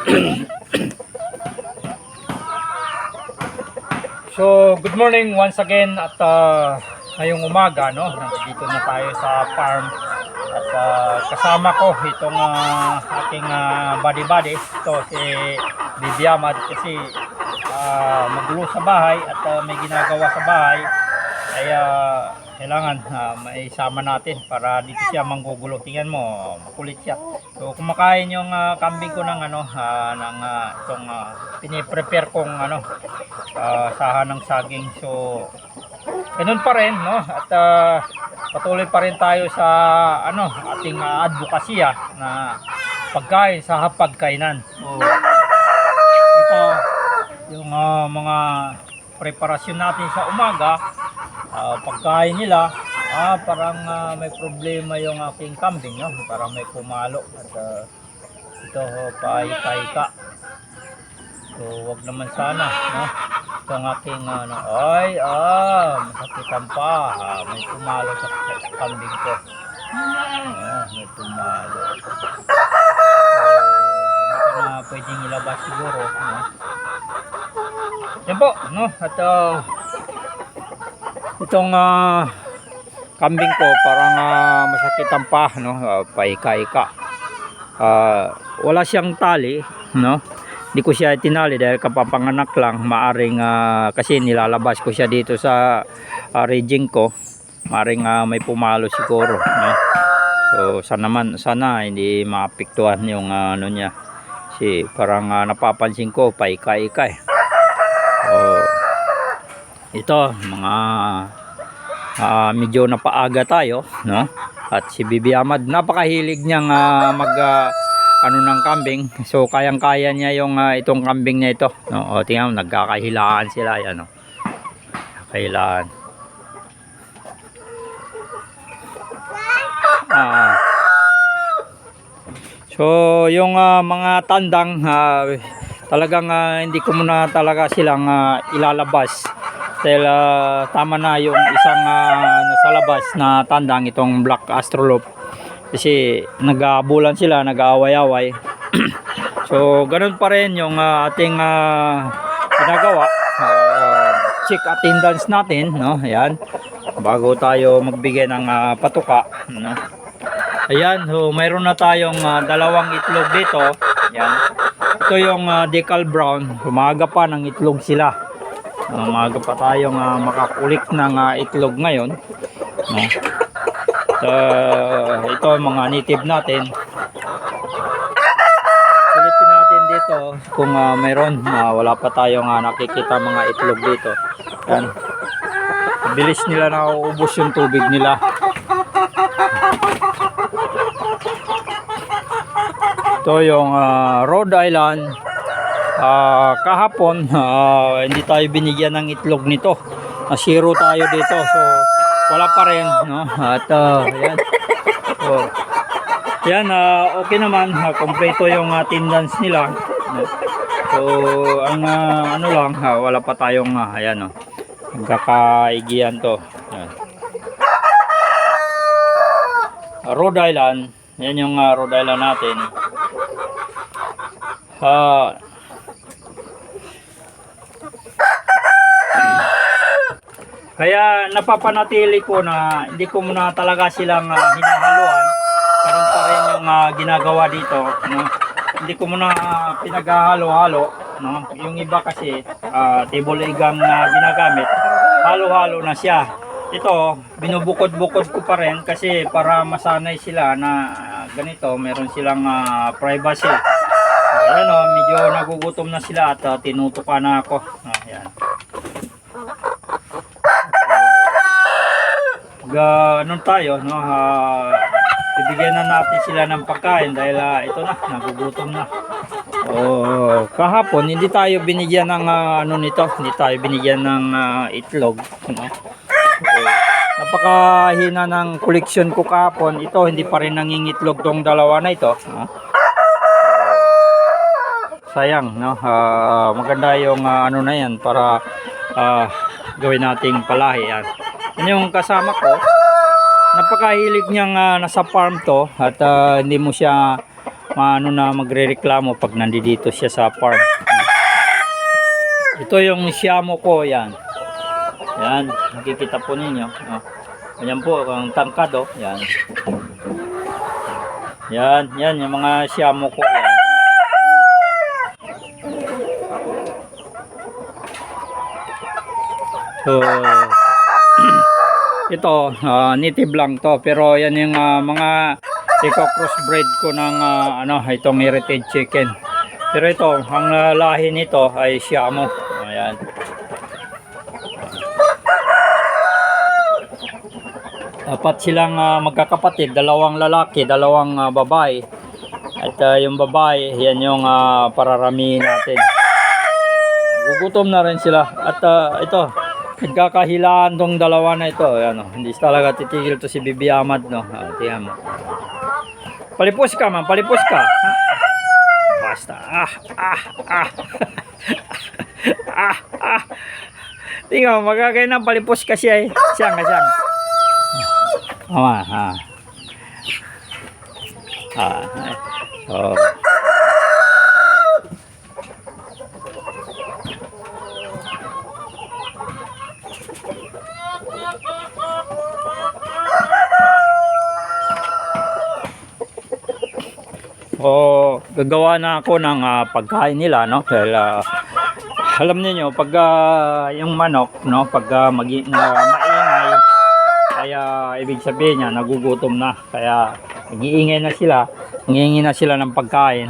So, good morning once again at uh, ngayong umaga, no? Nandito na tayo sa farm. At uh, kasama ko itong uh, aking uh, buddy-buddy, ito si Bibiamad kasi uh, magulo sa bahay at uh, may ginagawa sa bahay. Kaya kailangan uh, maisama natin para dito siya manggugulo. Tingnan mo, makulit siya. So kumakain yung uh, kambing ko ng ano uh, ng uh, itong uh, piniprepare kong ano uh, sahan ng saging. So ganun pa rin no at uh, patuloy pa rin tayo sa ano ating uh, advokasya na pagkain sa hapagkainan. So ito yung uh, mga preparasyon natin sa umaga Ah, pagkain nila ah parang ah, may problema yung aking kambing no? Parang may pumalo at ah, ito ho paitay ka so wag naman sana no? Ito ang aking ano ay ah masakitan pa. Ah, may pumalo sa kambing ko. Ah, may pumalo. So na pwedeng ilabas siguro no? Yan po no? At ah, itong ah, kambing ko parang uh, masakitan pa no? Uh, paika-ika. Ah, wala siyang tali no? Hindi ko siya tinali dahil kapapanganak lang. Maaring ah, kasi nilalabas ko siya dito sa uh, raging ko. Maaring ah, may pumalo siguro no? So sana naman sana hindi maapektuhan yung ah, ano niya. Kasi parang ah, napapansin ko paika-ika eh. Oh ito mga ah, medyo napaaga tayo no? At si Bibi Ahmad napakahilig niyang ah, mag ah, ano ng kambing. So kayang kaya niya yung ah, itong kambing niya ito. No? O tingnan mo nagkakahilaan sila yan no? Kahilaan ah. So, yung ah, mga tandang ah, talagang ah, hindi ko muna talaga silang ah, ilalabas. Dahil ah, tama na yung isang ah, nasa labas na tandang itong Black Astrolop. Kasi nag-aabulan sila, nag-aaway-away. so, ganun pa rin yung ah, ating ah, ginagawa. Ah, check attendance natin, no? Ayan. Bago tayo magbigay ng ah, patuka, no? Ayan, so mayroon na tayong ah, dalawang itlog dito. Ayan. Ito yung ah, decal brown. Umaga pa ng itlog sila. Ah, Umaga pa tayong ah, makakulik ng ah, itlog ngayon. No? So, ito mga native natin. Silipin natin dito kung ah, mayroon. Ah, wala pa tayong ah, nakikita mga itlog dito. Ayan. Bilis nila na uubos yung tubig nila. Ito yung ah, Rhode Island. Ah, kahapon ah, hindi tayo binigyan ng itlog nito. Nasiro tayo dito. So wala pa rin, no? At ah, ayan. So, yan, ah, okay naman. Ah, kompleto yung attendance nila. No? So, ang ah, ano lang, ah, wala pa tayong, ah, ayan, no? Magkakaigian to. Ayan. Ah, Rhode Island. Yan yung ah, Rhode Island natin. Ah, kaya napapanatili ko na hindi ko muna talaga silang ah, hinahaluan. Karon pa rin yung ah, ginagawa dito. No? Hindi ko muna ah, pinaghahalo-halo. No? Yung iba kasi uh, table igang na ginagamit, halo-halo na siya. Ito, binubukod-bukod ko pa rin kasi para masanay sila na ganito, meron silang ah, privacy. Ayan o, medyo nagugutom na sila at uh, tinutukan na ako. Ayan. Ga, ano tayo, no? Uh, bibigyan na natin sila ng pagkain dahil ah, ito na, nagugutom na. Oh, kahapon hindi tayo binigyan ng ah, ano nito, hindi tayo binigyan ng ah, itlog, no? Okay. Napakahina ng koleksyon ko kahapon. Ito hindi pa rin nangingitlog tong dalawa na ito, no? sayang no Ah, maganda yung ah, ano na yan para ah, gawin nating palahi yan yan yung kasama ko napakahilig niyang ah, nasa farm to at ah, hindi mo siya maano na magrereklamo pag nandito siya sa farm. Ito yung siyamo ko, yan. Yan, nakikita po ninyo. Oh. Ayan po, ang tangkad. Yan. Yan, yan, yung mga siyamo ko, yan. So, ito, ah, native lang to. Pero yan yung ah, mga iko-crossbreed ko ng ah, ano, itong heritage chicken. Pero ito, ang ah, lahi nito ay Siamo. Ayan. Apat silang ah, magkakapatid, dalawang lalaki, dalawang ah, babae. At ah, yung babae, yan yung ah, pararamihin natin. Gugutom na rin sila. At ah, ito, nagkakahilaan tong dalawa na ito. Ano, hindi talaga titigil to si Bibi Ahmad, no? Ah, tingnan mo. Palipos ka man, palipos ka. Basta. Ah, ah, ah. ah, ah. Tingnan mo, magkakaya ng palipos ka siya eh. Siyang ka, siyang. Tama, ha. Ah, eh. so. O gagawa na ako ng ah, pagkain nila no? Dahil ah, alam niyo pag ah, yung manok no? Pag ah, magi- na maingay kaya ibig sabihin niya nagugutom na. Kaya nag-iingay na sila. Nangihingi na sila ng pagkain.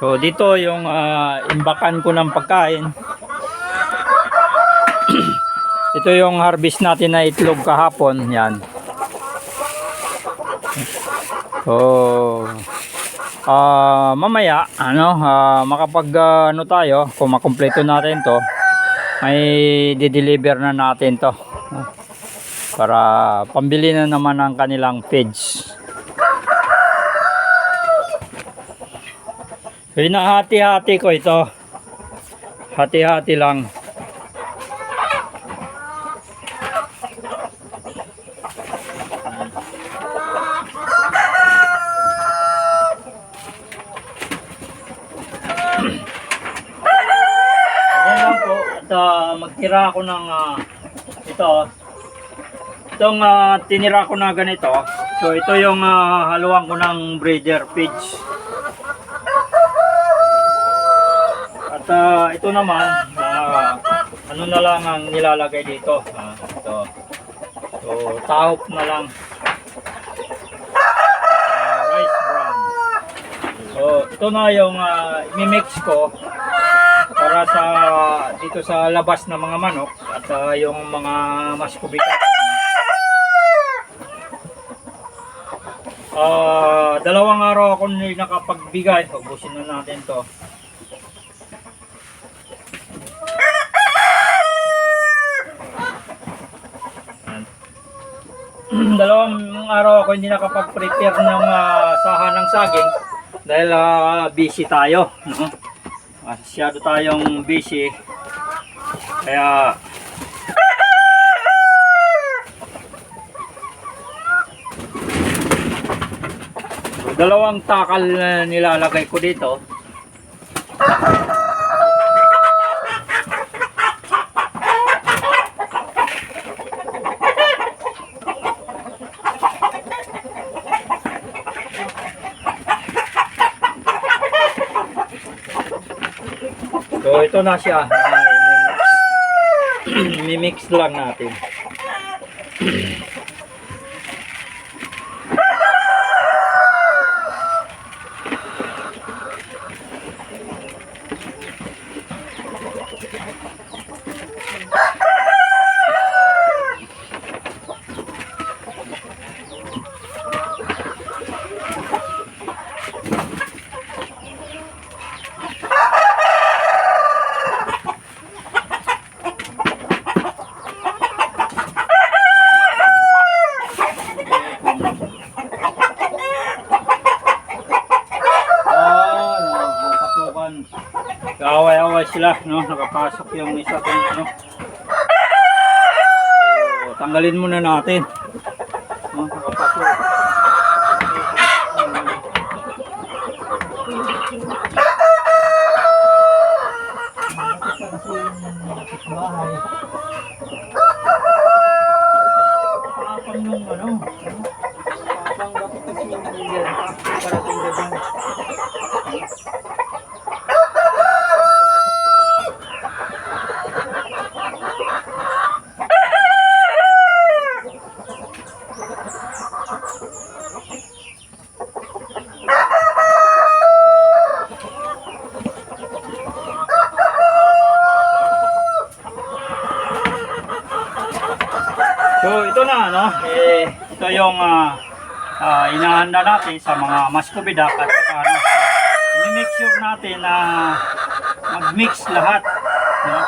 So dito yung ah, imbakan ko ng pagkain. Ito yung harvest natin na itlog kahapon. Yan. So Ah, mamaya ano ah, makapag ah, ano tayo kung makumpleto natin to may di-deliver na natin to. Ah, para pambili na naman ang kanilang so hinahati-hati ko ito. Hati-hati lang Ayan lang po. At magtira ako ng ah, ito. Itong ah, tinira ko na ganito. So ito yung ah, haluan ko ng breeder feeds. At ah, ito naman, ah, ano na lang ang nilalagay dito. Ah, ito. So tahop na lang. Ah, rice bran. So ito na yung ah, imimix ko para sa dito sa labas ng mga manok at ah, yung mga mas kubikat. Ah, dalawang araw ako hindi nakapagbigay. Ubusin na natin 'to. Dalawang araw ako hindi nakapag-prepare ng ah, sahan ng saging dahil ah, busy tayo, no? Masyado tayong busy. Kaya dalawang takal na nilalagay ko dito. Ito na siya. Ah, i-mix. I-mix lang natin. Sila, no? Nakapasok yung isa kung ano. So, tanggalin muna natin. No, nakapasok. Ito yung ah, ah, inahanda natin sa mga maskubidak at saka ano, i-make sure natin na mag-mix lahat. No?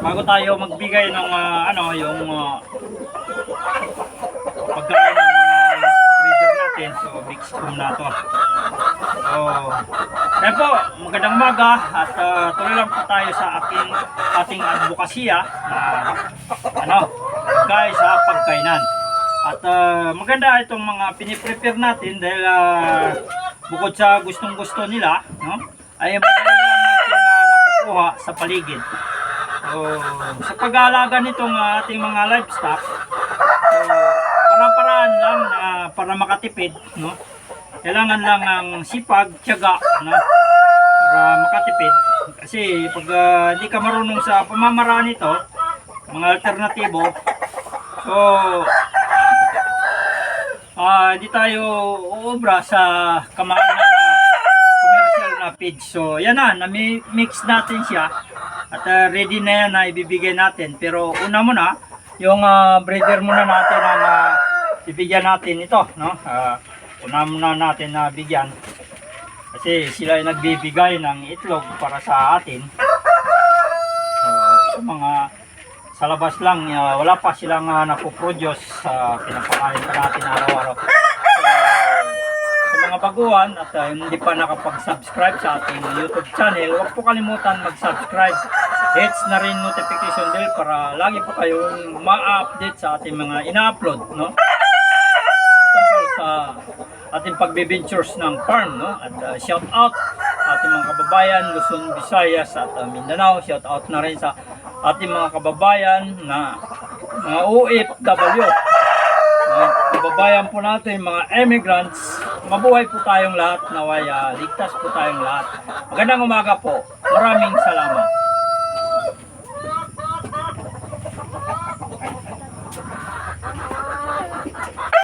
Bago tayo magbigay ng ah, ano, yung ah, pagkain ng breeder natin. So, mix ko na to. So, kaya po, magandang umaga at ah, tuloy lang po tayo sa aking ating advokasya na ano, guys sa pagkainan. At ah, maganda itong mga piniprepare natin dahil ah, bukod sa gustong gusto nila, no, ay lang natin ah, nakukuha sa paligid. So, sa pag-aalaga nitong ah, ating mga livestock, so, para-paraan lang na para makatipid, no? Kailangan lang ang sipag, tiyaga, no? Para makatipid. Kasi pag ah, hindi ka marunong sa pamamaraan nito, mga alternatibo, so ah hindi tayo uubra sa kamahalan na commercial na feed. So, yan na, nami-mix natin siya at ah, ready na yan na ibibigay natin. Pero una muna, yung ah, breeder muna natin ang ah, bibigyan natin ito, no? Ah, una muna natin na bigyan. Kasi sila ay nagbibigay ng itlog para sa atin. So, sa mga sa labas lang, ah, wala pa silang uh, napoproduce sa pinapakain pa natin araw-araw. Sa mga baguhan at ah, hindi pa nakapag-subscribe sa ating YouTube channel, huwag po kalimutan mag-subscribe. Hits na rin notification bell para lagi po kayong ma-update sa ating mga ina-upload, no? tungkol sa ating pagbibintures ng farm, no? At uh, shout out ating mga kababayan Luzon, Visayas at uh, Mindanao. Shout out na rin sa ating mga kababayan na mga OFW. Mga kababayan po natin, mga immigrants. Mabuhay po tayong lahat. Naway uh, ligtas po tayong lahat. Magandang umaga po. Maraming salamat.